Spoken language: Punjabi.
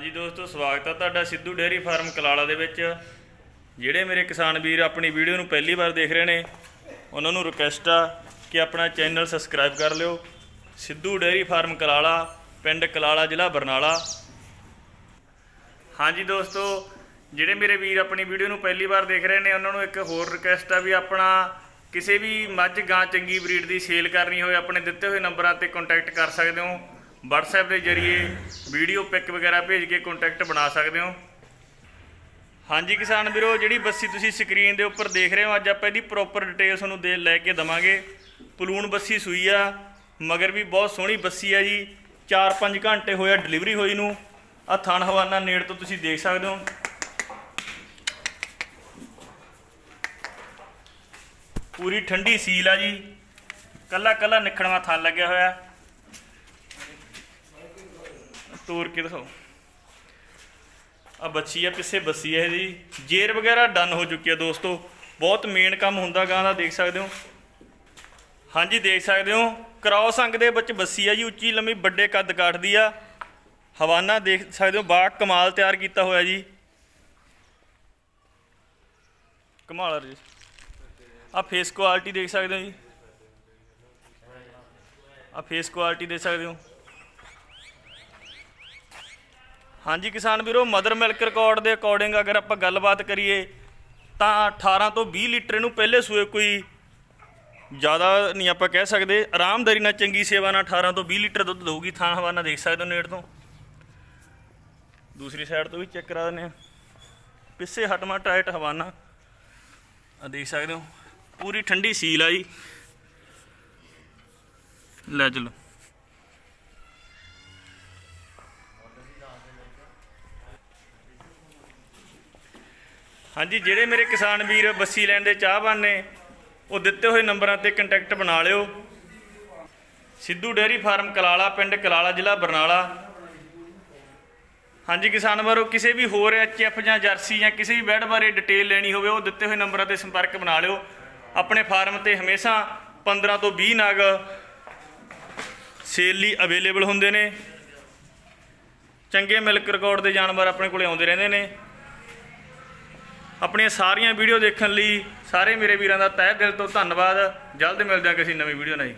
ਹਾਂਜੀ ਦੋਸਤੋ, ਸਵਾਗਤ ਹੈ ਤੁਹਾਡਾ ਸਿੱਧੂ ਡੇਅਰੀ ਫਾਰਮ ਕਲਾਲਾ ਦੇ ਵਿੱਚ। ਜਿਹੜੇ ਮੇਰੇ ਕਿਸਾਨ ਵੀਰ ਆਪਣੀ ਵੀਡੀਓ ਨੂੰ ਪਹਿਲੀ ਵਾਰ ਦੇਖ ਰਹੇ ਨੇ, ਉਹਨਾਂ ਨੂੰ ਰਿਕਵੈਸਟ ਆ ਕਿ ਆਪਣਾ ਚੈਨਲ ਸਬਸਕ੍ਰਾਈਬ ਕਰ ਲਿਓ। ਸਿੱਧੂ ਡੇਅਰੀ ਫਾਰਮ ਕਲਾਲਾ, ਪਿੰਡ ਕਲਾਲਾ, ਜ਼ਿਲ੍ਹਾ ਬਰਨਾਲਾ। ਹਾਂਜੀ ਦੋਸਤੋ, ਜਿਹੜੇ ਮੇਰੇ ਵੀਰ ਆਪਣੀ ਵੀਡੀਓ ਨੂੰ ਪਹਿਲੀ ਵਾਰ ਦੇਖ ਰਹੇ ਨੇ, ਉਹਨਾਂ ਨੂੰ ਇੱਕ ਹੋਰ ਰਿਕਵੈਸਟ ਆ ਵੀ ਆਪਣਾ ਕਿਸੇ ਵੀ ਮੱਝ ਗਾਂ ਚੰਗੀ ਬਰੀਡ ਦੀ ਸੇਲ ਕਰਨੀ ਹੋਵੇ ਆਪਣੇ ਦਿੱਤੇ ਹੋਏ ਨੰਬਰਾਂ ਤੇ ਕੰਟੈਕਟ ਕਰ ਸਕਦੇ ਹੋ। WhatsApp ਦੇ ਜ਼ਰੀਏ ਵੀਡੀਓ ਪਿਕ ਵਗੈਰਾ ਭੇਜ ਕੇ ਕੰਟੈਕਟ ਬਣਾ ਸਕਦੇ ਹੋ। ਹਾਂਜੀ ਕਿਸਾਨ ਵੀਰੋ, ਜਿਹੜੀ ਬੱਸੀ ਤੁਸੀਂ ਸਕਰੀਨ ਦੇ ਉੱਪਰ ਦੇਖ ਰਹੇ ਹੋ, ਅੱਜ ਆਪਾਂ ਇਹਦੀ ਪ੍ਰੋਪਰ ਡਿਟੇਲ ਤੁਹਾਨੂੰ ਦੇ ਲੈ ਕੇ ਦਵਾਂਗੇ। ਪਲੂਣ ਬੱਸੀ ਸੂਈ ਆ, ਮਗਰ ਵੀ ਬਹੁਤ ਸੋਹਣੀ ਬੱਸੀ ਆ ਜੀ। 4-5 ਘੰਟੇ ਹੋਇਆ ਡਿਲੀਵਰੀ ਹੋਈ ਨੂੰ। ਆ ਥਣ ਹਵਾਨਾ ਨੇੜ ਤੋਂ ਤੁਸੀਂ ਦੇਖ ਸਕਦੇ ਹੋ। ਪੂਰੀ ਠੰਡੀ ਸੀਲ ਆ ਜੀ। ਕੱਲਾ ਕੱਲਾ ਨਿਖੜਵਾ ਥਣ ਲੱਗਿਆ ਹੋਇਆ। ਤੋੜ ਕੇ ਦਿਖਾਓ। ਆ ਬੱਚੀ ਆ, ਪਿੱਛੇ ਬੱਸੀ ਹੈ ਜੀ ਜੇਰ ਵਗੈਰਾ ਡਨ ਹੋ ਚੁੱਕੀ ਆ ਦੋਸਤੋ। ਬਹੁਤ ਮੇਨ ਕੰਮ ਹੁੰਦਾ ਗਾਂ ਦਾ, ਦੇਖ ਸਕਦੇ ਹੋ। ਹਾਂਜੀ, ਦੇਖ ਸਕਦੇ ਹੋ। ਕ੍ਰਾਸ ਅੰਗ ਦੇ ਵਿੱਚ ਬੱਸੀ ਆ ਜੀ, ਉੱਚੀ, ਲੰਮੀ, ਵੱਡੇ ਕੱਦ ਕਾਠਦੀ ਆ। ਹਵਾਨਾ ਦੇਖ ਸਕਦੇ ਹੋ ਬਾ ਕਮਾਲ ਤਿਆਰ ਕੀਤਾ ਹੋਇਆ ਜੀ। ਕਮਾਲ ਜੀ। ਆ ਫੇਸ ਕੁਆਲਿਟੀ ਦੇਖ ਸਕਦੇ ਹੋ ਜੀ। ਆ ਫੇਸ ਕੁਆਲਿਟੀ ਦੇਖ ਸਕਦੇ ਹੋ। ਹਾਂਜੀ ਕਿਸਾਨ ਵੀਰੋ, ਮਦਰ ਮਿਲਕ ਰਿਕਾਰਡ ਦੇ ਅਕੋਰਡਿੰਗ ਅਗਰ ਆਪਾਂ ਗੱਲਬਾਤ ਕਰੀਏ, ਤਾਂ 18 ਤੋਂ 20 ਲੀਟਰ ਇਹਨੂੰ ਪਹਿਲੇ ਸੂਏ ਕੋਈ ਜ਼ਿਆਦਾ ਨਹੀਂ ਆਪਾਂ ਕਹਿ ਸਕਦੇ। ਆਰਾਮਦਾਰੀ ਨਾਲ ਚੰਗੀ ਸੇਵਾ ਨਾਲ 18 ਤੋਂ 20 ਲੀਟਰ ਦੁੱਧ ਦਊਗੀ, ਥਾਂ ਹਵਾਨਾ ਦੇਖ ਸਕਦੇ ਹੋ ਨੇੜ ਤੋਂ। ਦੂਸਰੀ ਸਾਈਡ ਤੋਂ ਵੀ ਚੈੱਕ ਕਰਾ ਦਿੰਦੇ ਆ ਪਿੱਛੇ ਹਟਮਾ ਟਾਈਟ ਹਵਾਨਾ ਆ ਦੇਖ ਸਕਦੇ ਹੋ, ਪੂਰੀ ਠੰਡੀ ਸੀਲ ਆ ਜੀ। ਲੈ ਚਲੋ। ਹਾਂਜੀ, ਜਿਹੜੇ ਮੇਰੇ ਕਿਸਾਨ ਵੀਰ ਬੱਸੀ ਲੈਣ ਦੇ ਚਾਹਵਾਨ ਨੇ, ਉਹ ਦਿੱਤੇ ਹੋਏ ਨੰਬਰਾਂ ਤੇ ਕੰਟੈਕਟ ਬਣਾ ਲਿਓ। ਸਿੱਧੂ ਡੇਅਰੀ ਫਾਰਮ, ਕਲਾਲਾ ਪਿੰਡ, ਕਲਾਲਾ ਜ਼ਿਲ੍ਹਾ ਬਰਨਾਲਾ। ਹਾਂਜੀ, ਕਿਸਾਨ ਵੀਰੋ, ਕਿਸੇ ਵੀ ਹੋਰ ਐਚਐਫ ਜਾਂ ਜਰਸੀ ਜਾਂ ਕਿਸੇ ਵੀ ਬੈਡ ਬਾਰੇ ਡਿਟੇਲ ਲੈਣੀ ਹੋਵੇ, ਉਹ ਦਿੱਤੇ ਹੋਏ ਨੰਬਰਾਂ ਤੇ ਸੰਪਰਕ ਬਣਾ ਲਿਓ। ਆਪਣੇ ਫਾਰਮ ਤੇ ਹਮੇਸ਼ਾ 15 ਤੋਂ 20 ਨਗ ਸੇਲ ਲਈ ਅਵੇਲੇਬਲ ਹੁੰਦੇ ਨੇ। ਚੰਗੇ ਮਿਲਕ ਰਿਕਾਰਡ ਦੇ ਜਾਨਵਰ ਆਪਣੇ ਕੋਲੇ ਆਉਂਦੇ ਰਹਿੰਦੇ ਨੇ। ਆਪਣੀਆਂ ਸਾਰੀਆਂ ਵੀਡੀਓ ਦੇਖਣ ਲਈ ਸਾਰੇ ਮੇਰੇ ਵੀਰਾਂ ਦਾ ਤਹਿ ਦਿਲ ਤੋਂ ਧੰਨਵਾਦ। ਜਲਦ ਮਿਲਦੇ ਹਾਂ ਕਿਸੇ ਨਵੀਂ ਵੀਡੀਓ ਨਾਲ ਜੀ।